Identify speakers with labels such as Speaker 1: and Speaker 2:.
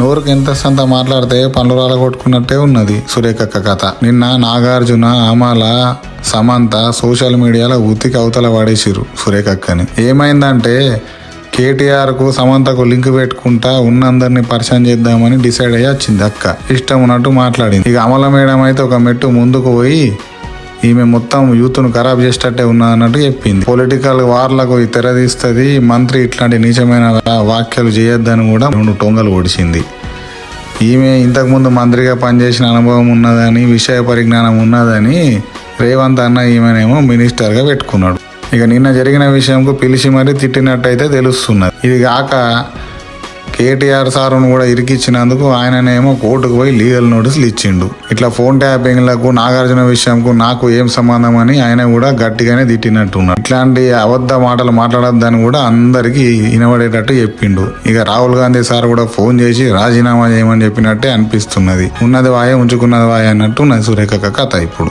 Speaker 1: నోరుకి ఎంత సంత మాట్లాడితే పనులు కొట్టుకున్నట్టే ఉన్నది సురేఖక్క కథ. నిన్న నాగార్జున అమాల సమంత సోషల్ మీడియాలో ఉతికి అవతల పడేసిరు సురేఖక్కని. ఏమైందంటే కేటీఆర్కు సమంతకు లింక్ పెట్టుకుంటా ఉన్నందరిని పరిచయం చేద్దామని డిసైడ్ అయ్యి వచ్చింది అక్క. ఇష్టం ఉన్నట్టు మాట్లాడింది. ఇక అమల మేడం అయితే ఒక మెట్టు ముందుకు పోయి ఈమె మొత్తం యూత్ను ఖరాబ్ చేసేటట్టే ఉన్నది అన్నట్టు చెప్పింది. పొలిటికల్ వార్లకు తెరదీస్తుంది మంత్రి ఇట్లాంటి నీచమైన వాక్యాలు చేయొద్దని కూడా రెండు టొంగలు పొడిచింది. ఈమె ఇంతకుముందు మంత్రిగా పనిచేసిన అనుభవం ఉన్నదని విషయ పరిజ్ఞానం ఉన్నదని రేవంత్ అన్న ఈమెనేమో మినిస్టర్గా పెట్టుకున్నాడు. ఇక నిన్న జరిగిన విషయంకు పిలిచి మరీ తిట్టినట్టయితే తెలుస్తున్నది. ఇది కాక కేటీఆర్ సారును కూడా ఇరికిచ్చినందుకు ఆయననేమో కోర్టుకు పోయి లీగల్ నోటీసులు ఇచ్చిండు. ఇట్లా ఫోన్ ట్యాపింగ్లకు నాగార్జున విషయంకు నాకు ఏం సంబంధం అని ఆయన కూడా గట్టిగానే తిట్టినట్టున్నాడు ఇట్లాంటి అబద్ధ మాటలు మాట్లాడొద్దని కూడా అందరికీ వినబడేటట్టు చెప్పిండు. ఇక రాహుల్ గాంధీ సార్ కూడా ఫోన్ చేసి రాజీనామా చేయమని చెప్పినట్టే అనిపిస్తున్నది. ఉన్నది వాయే ఉంచుకున్నది వాయే అన్నట్టు ఉన్నది సురేఖ కథ ఇప్పుడు.